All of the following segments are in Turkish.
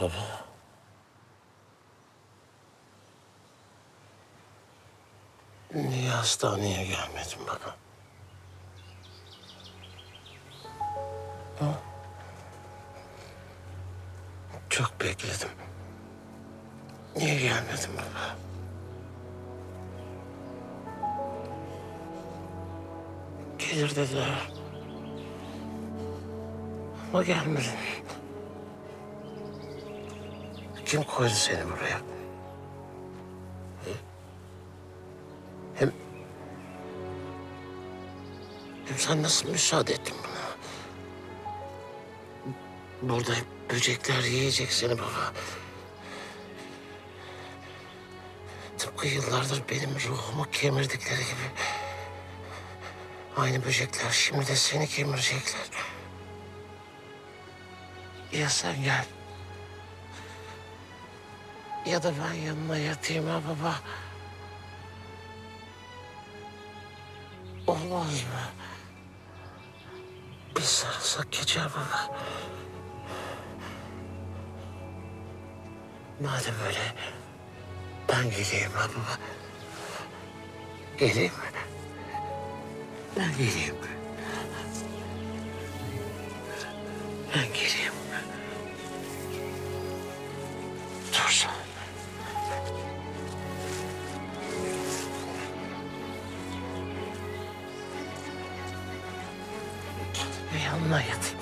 Baba. Niye hastaneye gelmedin baba? Ha? Çok bekledim. Niye gelmedin baba? Gelir dediler. Ama gelmedin. Kim koydu seni buraya? Hem... Hem sen nasıl müsaade ettin buna? Burada hep böcekler yiyecek seni baba. Tıpkı yıllardır benim ruhumu kemirdikleri gibi. Aynı böcekler şimdi de seni kemirecekler. Ya sen gel. Ya da ben yanına yatayım ha baba. Olmaz mı? Bir sarılsak geçer baba. Madem öyle ben geleyim ha baba. Geleyim? Ben geleyim? Yanına yatayım.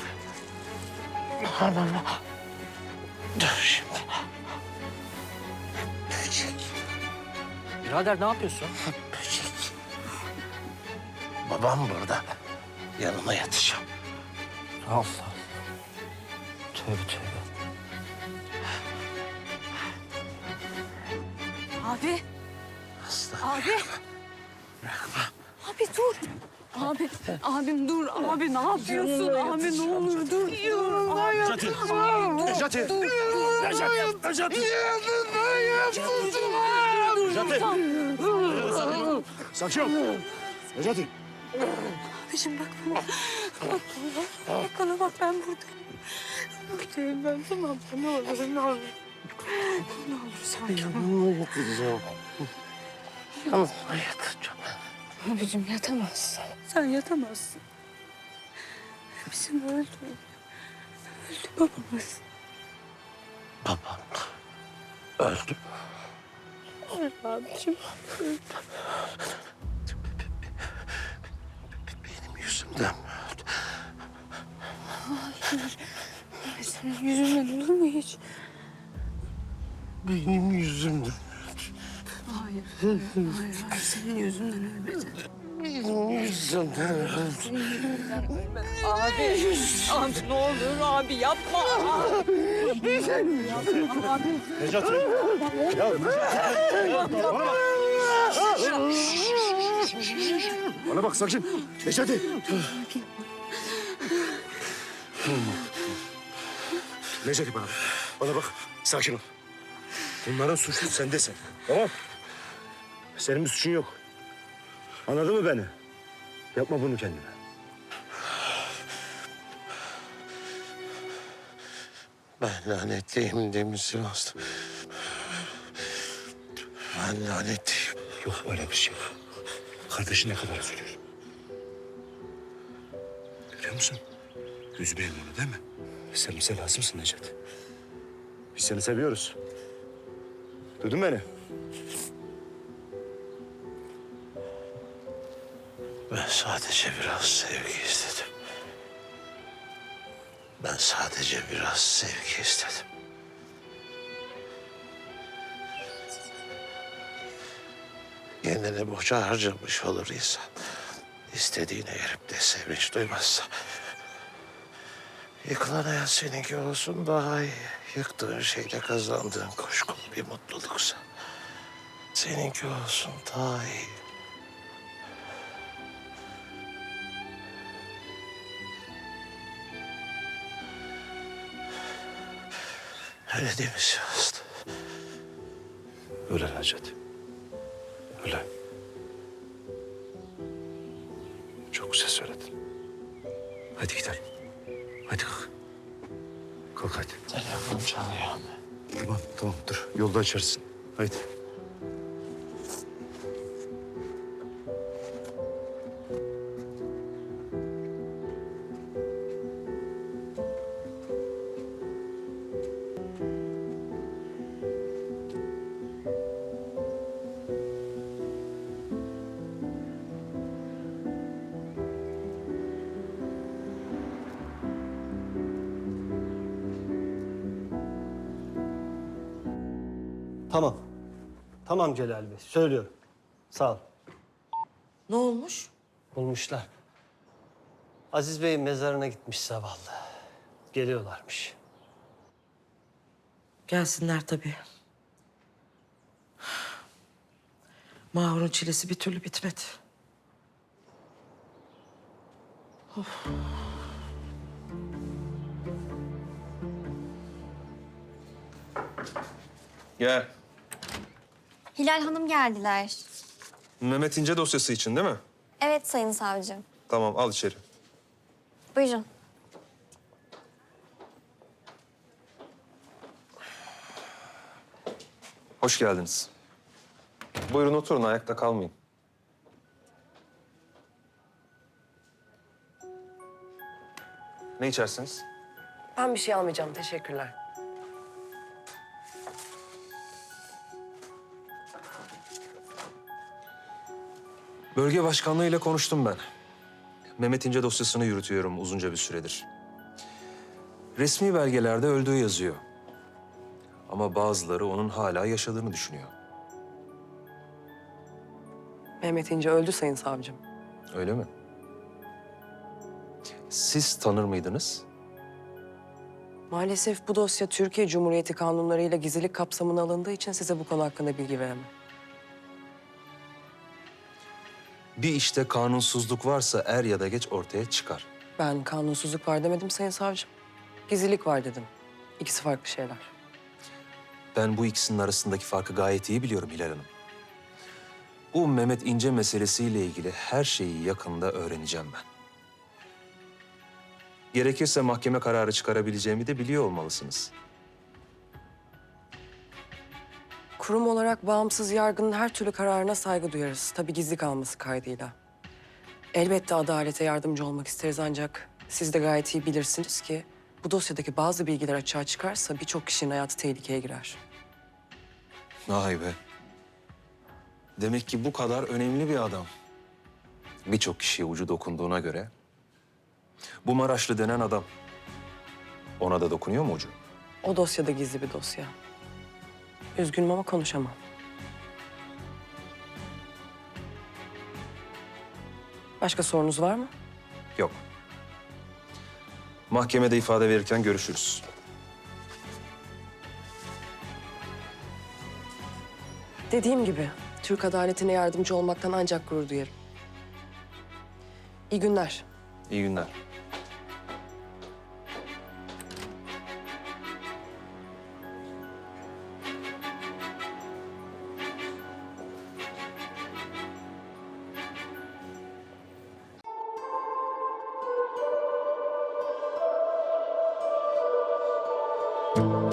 Ha baba. Dur şimdi. Böcek, Birader ne yapıyorsun? böcek. Babam burada. Yanına yatacağım. Allah. Tövbe tövbe. Abi, Hasta. abi, Bırakma. abi dur. Abi, abim dur. Abi ne yapıyorsun? Abi ne olur dur. Yanında Necati! Necati! Necati! Necati! Necati! Sakin ol. Necati! Abiciğim bak bana. Bak bana. Bak bana bak ben buradayım. Buradayım ben tamam. Ne olur ne olur. Ne olur sakin ol. Yanına yatacağım. Yanına yatacağım. Abicim yatamazsın. Sen yatamazsın. Bizim öldü. Öldü babamız. Babam öldü. Öldü abicim. Benim yüzümden mi öldü? Senin yüzünden olur mu hiç? Benim yüzümden. Hayır. Hayır, hayır. Senin yüzünden ölmedi. Öldü. Abi, abi ne olur abi yapma. Necati! Ya Necati! Bana bak! Bana bak sakin. Necati! Necati bana. Bana bak. Sakin ol. Bunların suçlusu sendesin. Tamam? Senin bir suçun yok. Anladın mı beni? Yapma bunu kendine. Ben lanetliyim demin Sivas'ta. Ben lanetliyim. Yok öyle bir şey. Kardeşin ne kadar üzülür. Görüyor musun? Üzmeyelim onu değil mi? Sen bize lazımsın Necati. Biz seni seviyoruz. Duydun beni? Ben sadece biraz sevgi istedim. Ben sadece biraz sevgi istedim. Kendini boşa harcamış olur insan. İstediğine erip de sevinç duymazsa. Yıkılan hayat seninki olsun daha iyi. Yıktığın şeyle kazandığın kuşkulu bir mutluluksa. Seninki olsun daha iyi. Öyle değil mi Sivas'ta? Öyle Necati. Öyle. Çok güzel söyledin. Hadi gidelim. Hadi kalk. Kalk hadi. Telefon çalıyor. Tamam tamam dur. Yolda açarsın. Haydi. Tamam. Tamam Celal Bey, söylüyorum. Sağ ol. Ne olmuş? Bulmuşlar. Aziz Bey'in mezarına gitmiş zavallı. Geliyorlarmış. Gelsinler tabii. Mahur'un çilesi bir türlü bitmedi. Gel. Hilal Hanım geldiler. Mehmet İnce dosyası için değil mi? Evet sayın savcım. Tamam al içeri. Buyurun. Hoş geldiniz. Buyurun oturun ayakta kalmayın. Ne içersiniz? Ben bir şey almayacağım. Teşekkürler. Bölge başkanlığı ile konuştum ben. Mehmet İnce dosyasını yürütüyorum uzunca bir süredir. Resmi belgelerde öldüğü yazıyor. Ama bazıları onun hala yaşadığını düşünüyor. Mehmet İnce öldü sayın savcım. Öyle mi? Siz tanır mıydınız? Maalesef bu dosya Türkiye Cumhuriyeti kanunlarıyla gizlilik kapsamına alındığı için size bu konu hakkında bilgi veremem. Bir işte kanunsuzluk varsa er ya da geç ortaya çıkar. Ben kanunsuzluk var demedim sayın savcım. Gizlilik var dedim. İkisi farklı şeyler. Ben bu ikisinin arasındaki farkı gayet iyi biliyorum Hilal Hanım. Bu Mehmet İnce meselesiyle ilgili her şeyi yakında öğreneceğim ben. Gerekirse mahkeme kararı çıkarabileceğimi de biliyor olmalısınız. Kurum olarak bağımsız yargının her türlü kararına saygı duyarız. Tabii gizli kalması kaydıyla. Elbette adalete yardımcı olmak isteriz ancak siz de gayet iyi bilirsiniz ki bu dosyadaki bazı bilgiler açığa çıkarsa birçok kişinin hayatı tehlikeye girer. Vay be. Demek ki bu kadar önemli bir adam. Birçok kişiye ucu dokunduğuna göre... ...bu Maraşlı denen adam... ...ona da dokunuyor mu ucu? O dosyada gizli bir dosya. Üzgünüm ama konuşamam. Başka sorunuz var mı? Yok. Mahkemede ifade verirken görüşürüz. Dediğim gibi Türk adaletine yardımcı olmaktan ancak gurur duyarım. İyi günler. İyi günler. Buyurun.